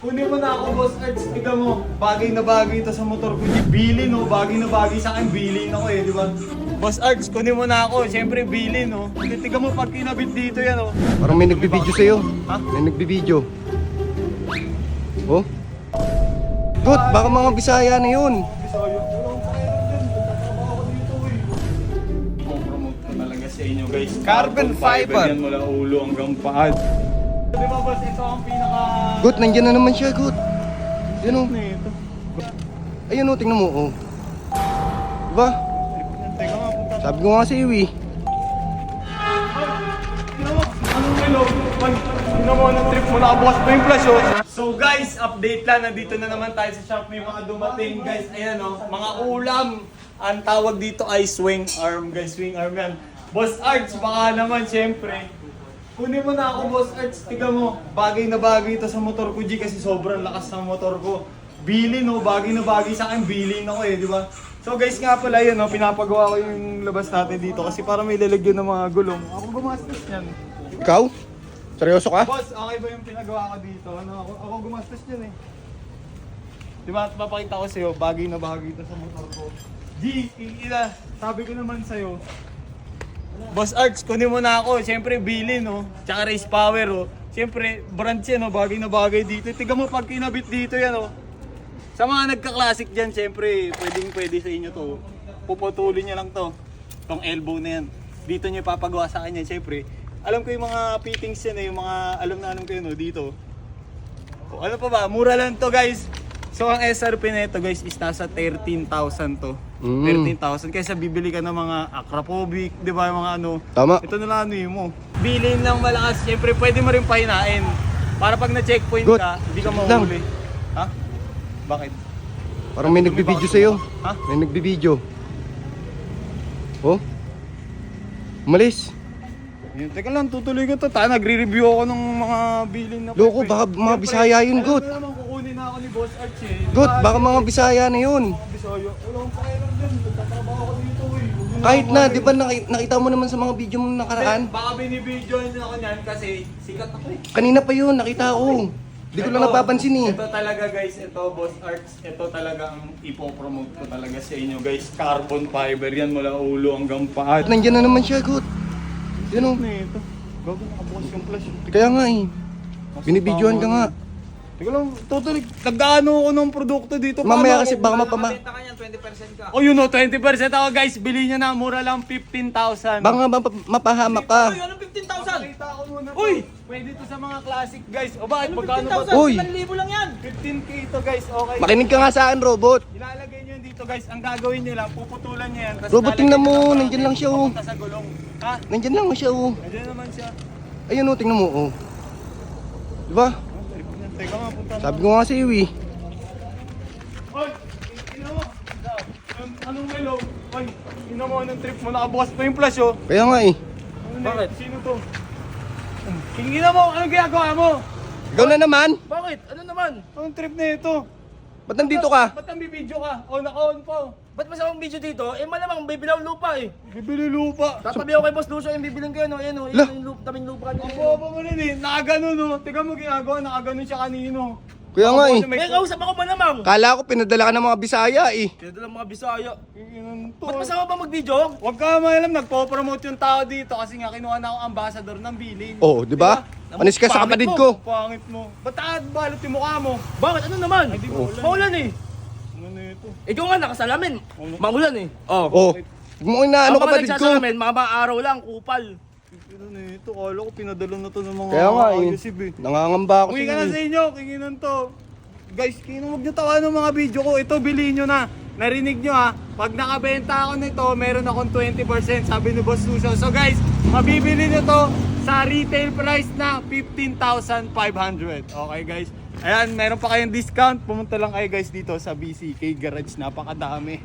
Kunin mo na ako, Boss Arts. Tignan mo, bagay na bagay ito sa motor ko. Bili, no? Bagay na bagay sa akin, bili ako eh, di ba? Boss Arts, kunin mo na ako. Siyempre, bili, no? Tignan mo, pag kinabit dito yan, oh. Parang may nagbibideo sa'yo. Ha? May nagbibideo. Oh? Good, baka mga Bisaya na yun. Eh. Promote ko talaga sa inyo, guys. Carbon fiber. Yan mula ulo hanggang paad. Ba, boss? Ito ang pinaka... Good, nandyan na naman siya, good. Yan o. Ayun o, tingnan mo, oh. Diba? Sabi ko nga sa iyo eh. Tingnan mo, anong trip mo? Nakabukas pa yung flash, oh. So guys, update lang. Nandito na naman tayo sa shop. May mga dumating, guys. Ayan, oh. Mga ulam. Ang tawag dito ay swing arm, guys. Swing arm yan. Boss Arts, baka naman, syempre. Kunin mo na ako, Boss Arts. Tignan mo, bagay na bagay ito sa motor ko, G, kasi sobrang lakas ng motor ko. Bili, no? Bagay na bagay sa akin, bilin ako eh, di ba? So guys nga pala yun, no? pinapagawa ko yung labas natin dito kasi para may lalagyan ng mga gulong. Ako gumastos yan. Ikaw? Seryoso ka? Boss, okay ba yung pinagawa ko dito? Ano, ako, ako gumastos yun eh. Di ba, papakita ko sa'yo, bagay na bagay ito sa motor ko. G, ina, sabi ko naman sa'yo, Boss Arts, kunin mo na ako. Siyempre, Billy, no? Tsaka Race Power, oh. Siyempre, brand yan, no? Bagay na bagay dito. Tiga mo, pag kinabit dito yan, oh. Sa mga nagka-classic dyan, siyempre, pwedeng pwede sa inyo to. Puputulin nyo lang to. Tong elbow na yan. Dito nyo ipapagawa sa kanya, siyempre. Alam ko yung mga fittings yan, eh, yung mga alam na alam ko yun, oh, dito. O, ano pa ba? Mura lang to, guys. So, ang SRP na ito, guys, is nasa 13,000 to. Mm. 13,000. Kaysa bibili ka ng mga Akrapovic, di ba? Mga ano. Tama. Ito na lang ano yun mo. Bilhin lang malakas. Siyempre, pwede mo rin pahinain. Para pag na-checkpoint Good. ka, hindi ka lang. mahuli. Ha? Bakit? Parang may nagbibideo sa'yo. Ha? May nagbibideo. Oh? Umalis. Yun, teka lang, tutuloy ko to. Ta, nagre-review ako ng mga bilhin na Loko, baka mga Bisaya yun, Good. Alam mo naman, kukunin na ako ni Boss Arch eh. Good, baka mga Bisaya na yun. Bisaya. Wala akong pakialam dyan. Nagtatrabaho ako dito eh. Na Kahit na, di ba naki- nakita mo naman sa mga video mo nakaraan? Hindi, Baka binibidyoan niyo ako niyan kasi sikat ako eh. Kanina pa yun, nakita ko. Di ko lang Ito, napapansin eh. Ito talaga guys, ito Boss Arts, ito talaga ang ipopromote ko talaga sa inyo guys. Carbon fiber yan mula ulo hanggang paa. Nandyan na naman siya, good. Yan o. Ano ito? Gago nakabukas yung flash. Kaya nga eh. Binibidyoan ka nga. Teka lang, totally, naggaano ako ng produkto dito. Mamaya kasi baka mapama... Benta ka niyan, 20% ka. Oh, yun o, 20% ako guys. Bili nyo na, mura lang 15,000. Baka mapa- mapahamak ka. Uy, anong 15,000? Nakita ko muna to. Uy! Pwede to sa mga classic guys. O bakit? Anong Magkano ba 15,000? to? Uy! 1,000 lang yan. 15k to guys, okay. Makinig ka nga sa akin, robot. Ilalagay yun dito guys. Ang gagawin nyo lang, puputulan nyo yan. tapos Robot, lalagyan tingnan mo, ng nandyan lang siya, oh. papunta sa gulong. Ha? Nandyan lang siya, oh. Nandiyan naman siya. Ayun o, tingnan mo, oh. Diba? Sabi ko nga sa iyo eh. Oy, tingnan mo. Anong- hello? Oy, tingnan mo anong trip mo. Nakabukas pa yung flash oh. Kaya nga eh. Ano Bakit? Sino to? Tingnan mo, anong ginagawa mo? Ikaw na naman. Bakit? Ano naman? Anong trip na ito? Ba't nandito ka? Ba't ang bibidyo ka? O, naka-on pa. oh. Ba't masamang video dito? Eh malamang bibilaw lupa eh. Bibili lupa. Tatabi ako kay Boss Lucio yung bibiling ko yun. oh. Ayan o, Lah. yun yung lupa, daming lupa Ang kanina. bobo mo rin eh. Nakaganon oh. Tingnan mo ginagawa. Nakaganon siya kanino. Kaya nga eh. May- Eh, kausap ako malamang. Kala ko pinadala ka ng mga Bisaya eh. Kaya lang mga Bisaya. Tingnan to. Ba't masama ba mag-video? Huwag ka maalam, nagpo-promote yung tao dito kasi nga kinuha na akong ambassador ng billing. Oo, oh, di ba? Panis ka sa Pangit kapatid mo. ko. Pangit mo. Ba't takad balot yung mukha mo? Bakit? Ano naman? Ay, di ba ulan? Maulan eh. Ano ito? Ikaw nga nakasalamin. Maulan eh. Oh. Oh, mo inaano Ako kapatid ko. nagsasalamin, mga mga araw lang, kupal. Ano na ito? Kala ko pinadala na to ng mga Kaya nga eh. eh. Nangangamba ako Uwi ka na iyo. sa eh. inyo, kinginan to. Guys, kino huwag nyo tawa ng mga video ko. Ito, bilhin nyo na. Narinig nyo ha. Pag nakabenta ako nito, meron akong 20%, sabi ni Boss Lucio. So guys, mabibili nyo to sa retail price na 15,500. Okay guys? Ayan, meron pa kayong discount. Pumunta lang kayo guys dito sa BCK Garage. Napakadami.